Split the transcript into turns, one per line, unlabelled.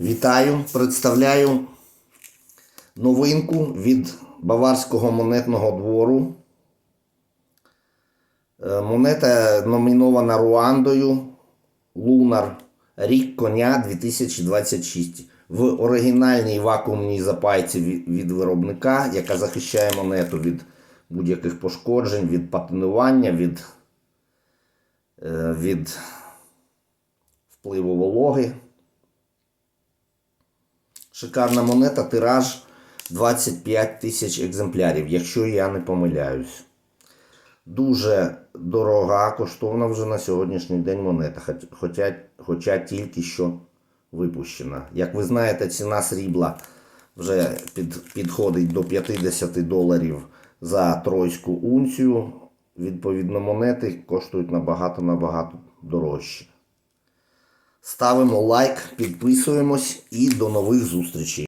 Вітаю, представляю новинку від Баварського монетного двору. Е, Монета номінована Руандою Лунар. Рік коня 2026. В оригінальній вакуумній запайці від- виробника, яка захищає монету від будь-яких пошкоджень, від патинування, від, е, від впливу вологи. Шикарна монета, тираж 25 тисяч екземплярів, якщо я не помиляюсь. Дуже дорога, коштовна вже на сьогоднішній день монета, хоча, хоча тільки що випущена. Як ви знаєте, ціна срібла вже під, підходить до 50 доларів за тройську унцію. Відповідно, монети коштують набагато-набагато дорожче. Ставимо лайк, підписуємось і до нових зустрічей.